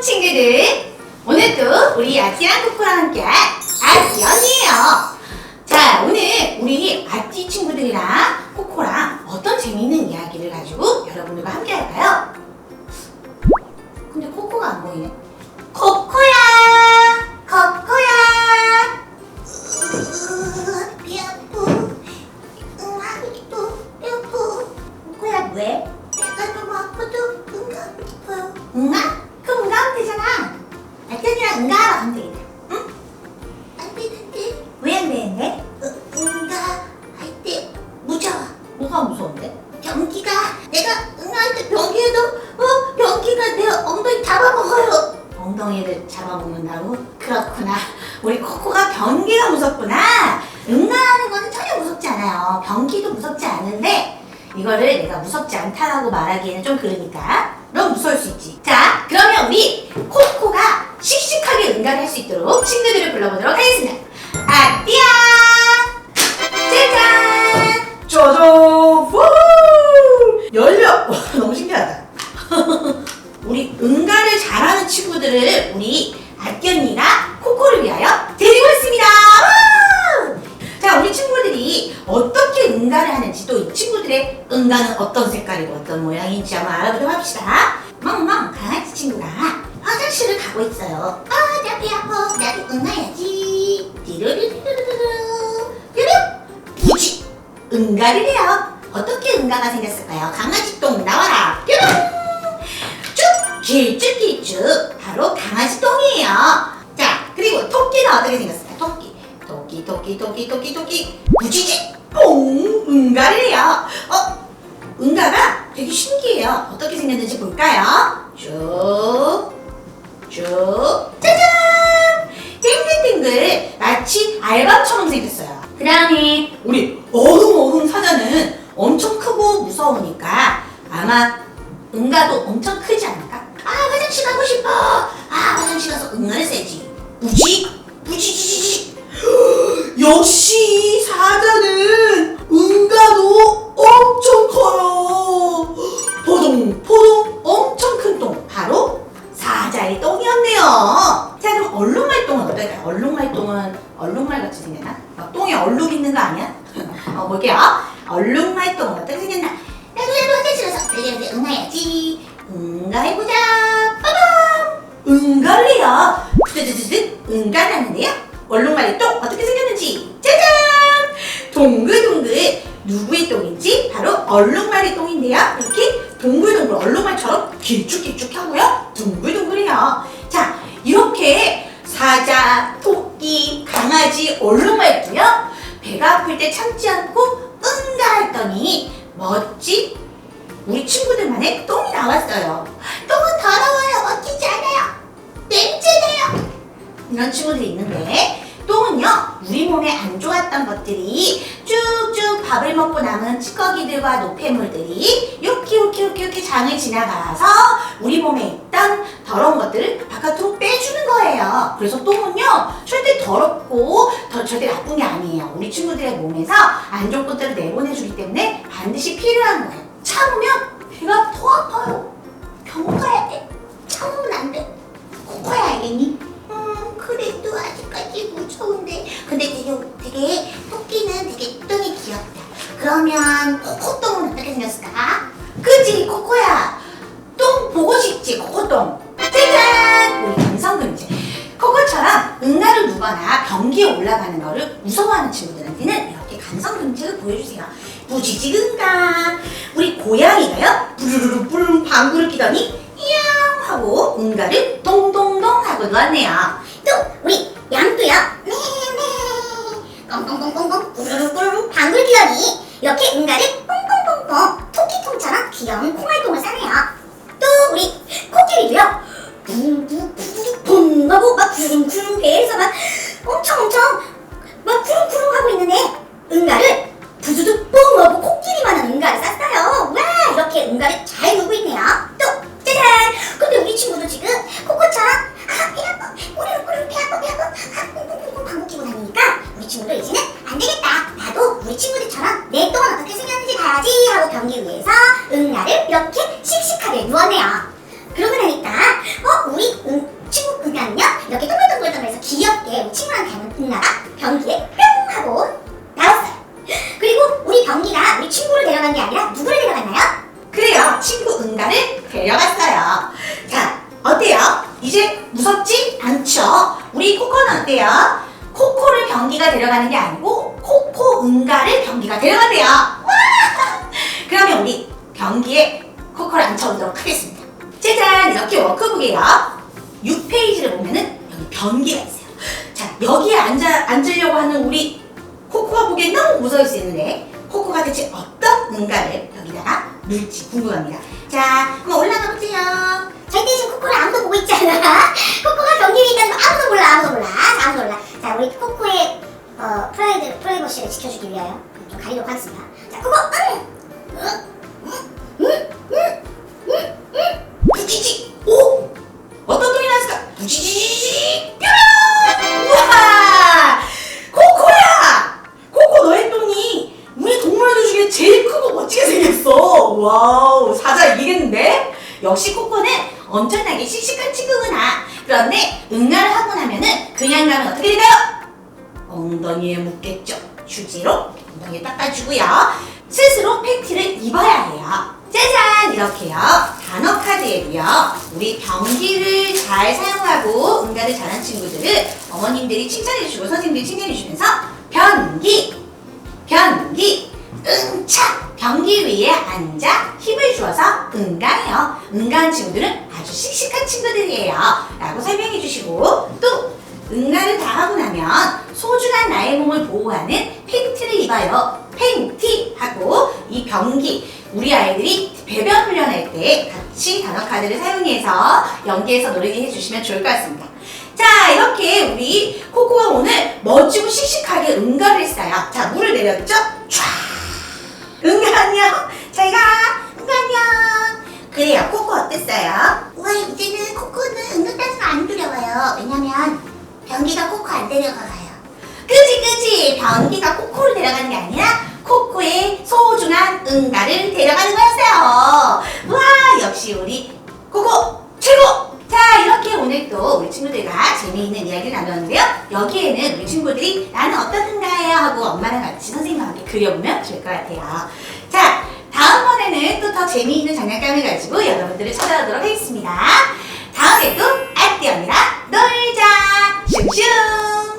친구들 오늘도 우리 아띠랑 코코랑 함께 아띠언이에요 자 오늘 우리 아띠 친구들이랑 코코랑 어떤 재미있는 이야기를 가지고 여러분들과 함께 할까요? 근데 코코가 안 보이네 코코야 코코야 배 아프. 응, 아프고 배 아프. 코코야 왜? 내가 너무 아파도 응가하고 싶어요. 응아? 엉덩이를 잡아먹는다고? 그렇구나. 우리 코코가 변기가 무섭구나. 응가하는 거는 전혀 무섭지 않아요. 변기도 무섭지 않은데 이거를 내가 무섭지 않다라고 말하기에는 좀 그러니까 넌 무서울 수 있지. 자, 그러면 우리 코코가 씩씩하게 응가를 할 수 있도록 친구들을 불러보도록 친구들을 우리 아견이나 코코를 위하여 데리고 있습니다. 와! 자, 우리 친구들이 어떻게 응가를 하는지 또 이 친구들의 응가는 어떤 색깔이고 어떤 모양인지 한번 알아보도록 합시다. 멍멍 강아지 친구가 화장실을 가고 있어요. 아, 나 배 아파. 나도 응아야지. 띠르르르르르 뾰룡 부지 응가를 해요. 어떻게 응가가 생겼을까요? 강아지 똥 나와라 뾰룡 쭉 길쭉길 쭉 바로 강아지 똥이에요. 자 그리고 토끼는 어떻게 생겼을까요? 토끼 토끼 토끼 토끼 토끼 토끼 부지지 뽕 응가를 해요. 어 응가가 되게 신기해요. 어떻게 생겼는지 볼까요? 쭉 쭉 짜잔 땡글땡글 마치 알밤처럼 생겼어요. 그 다음에 우리 어흥어흥 사자는 엄청 크고 무서우니까 아마 응가도 엄청 크지 않을까? 아 화장실 가 역시 사자는 응가도 엄청 커요. 포동 포동 엄청 큰 똥 바로 사자의 똥이었네요. 자 그럼 얼룩말 똥은 어떨까요? 얼룩말 똥은 얼룩말 같이 생겼나? 막 똥에 얼룩 있는 거 아니야? 어 볼게요. 얼룩말 똥은 어떻게 생겼나? 나도 나도 화장실 가서 빨리 빨리 응아야지. 응가 해보자. 빠밤! 응가를 해요. 드드드드 응가 나는데요. 얼룩말의 똥 어떻게 생겼는지 짜잔! 동글동글 누구의 똥인지 바로 얼룩말의 똥인데요. 이렇게 동글동글 얼룩말처럼 길쭉길쭉하고요. 둥글둥글해요. 자 이렇게 사자, 토끼, 강아지, 얼룩말 있고요. 배가 아플 때 참지 않고 응가 했더니 멋진 우리 친구들만의 똥이 나왔어요. 똥은 더러워요. 멋지지 않아요. 냄새나요. 이런 친구들이 있는데 똥은요 우리 몸에 안 좋았던 것들이 쭉쭉 밥을 먹고 남은 찌꺼기들과 노폐물들이 이렇게 이렇게 이렇게 이렇게 장을 지나가서 우리 몸에 있던 더러운 것들을 바깥으로 빼주는 거예요. 그래서 똥은요 절대 더럽고 더 절대 나쁜 게 아니에요. 우리 친구들의 몸에서 안 좋은 것들을 내보내주기 때문에 반드시 필요한 거예요. 참으면 배가 더 아파요. 되게, 토끼는 되게 똥이 귀엽다. 그러면 코코똥은 어떻게 생겼을까? 그지 코코야 똥 보고 싶지 코코똥 짜잔 우리 감성금지 코코처럼 응가를 누거나 변기에 올라가는 거를 무서워하는 친구들한테는 이렇게 감성금지를 보여주세요 무지직 응가 우리 고양이가요 부르르르 부르르 방구를 끼더니 이양 하고 응가를 동동동 하고 누웠네요 또, 우리 양도요. 네, 네. 꽁꽁꽁꽁꽁, 꾸르르 꾸르르 방울 귀여니. 이렇게 응가를 뽕뽕뽕뽕 토끼통처럼 귀여운 콩알통 들어가는 게 아니고 코, 코, 응가를 경기가 데려간대요. 그러면 우리 경기에 코코를 앉혀보도록 하겠습니다. 짜잔! 이렇게 워크북이에요. 6페이지를 보면은 여기 변기가 있어요. 자, 여기에 앉아, 앉으려고 하는 우리 코코가 보기엔 너무 무서울 수 있는데 코코가 대체 어떤 응가를 여기다가 넣을지 궁금합니다. 자, 한번 올라가 보세요. 저희 대신 코코를 아무도 보고 있잖아. 코코가 경기 위에 있다는 거 아무도 몰라, 아무도 몰라. 아무도 몰라. 자, 우리 코코의 어, 프라이드, 프라이버시를 지켜주기 위하여 좀 가리도록 하겠습니다. 자, 이기겠는데? 역시 코코는 엄청나게 씩씩한 친구구나. 그런데 응가를 하고 나면은 그냥 가면 어떻게 될까요? 엉덩이에 묻겠죠. 휴지로 엉덩이 닦아주고요. 스스로 팬티를 입어야 해요. 짜잔! 이렇게요. 단어 카드에도요. 우리 변기를 잘 사용하고 응가를 잘한 친구들을 어머님들이 칭찬해주시고 선생님들이 칭찬해주시면서 변기, 변기, 응차! 변기 위에 앉아 힘을 주어서 응가해요. 응가한 친구들은 아주 씩씩한 친구들이에요. 라고 설명해 주시고 또 응가를 다 하고 나면 소중한 나의 몸을 보호하는 팬티를 입어요. 팬티 하고 이 변기 우리 아이들이 배변 훈련할 때 같이 단어 카드를 사용해서 연기해서 노래를 해주시면 좋을 것 같습니다. 자 이렇게 우리 코코가 오늘 멋지고 씩씩하게 응가를 했어요. 자 물을 내렸죠? 촤 응가 안녕. 잘 가. 응가 안녕. 그래요. 코코 어땠어요? 우와, 이제는 코코는 응급 따스가 안 두려워요. 왜냐면 변기가 코코 안 데려가가요. 그지 그지 변기가 코코를 데려가는 게 아니라 코코의 소중한 응가를 데려가는 거였어요. 와 역시 우리 코코 최고. 자 이렇게 오늘 또 우리 친구들과 재미있는 이야기를 나눴는데요. 여기에는 우리 친구들이 나는 어떤 응가예요 하고 엄마랑 같이 선생님과 함께 그려보면 좋을 것 같아요. 자 다음번에는 또 더 재미있는 장난감을 가지고 여러분들을 찾아오도록 하겠습니다. 다음에도 아띠언니랑 놀자 咻咻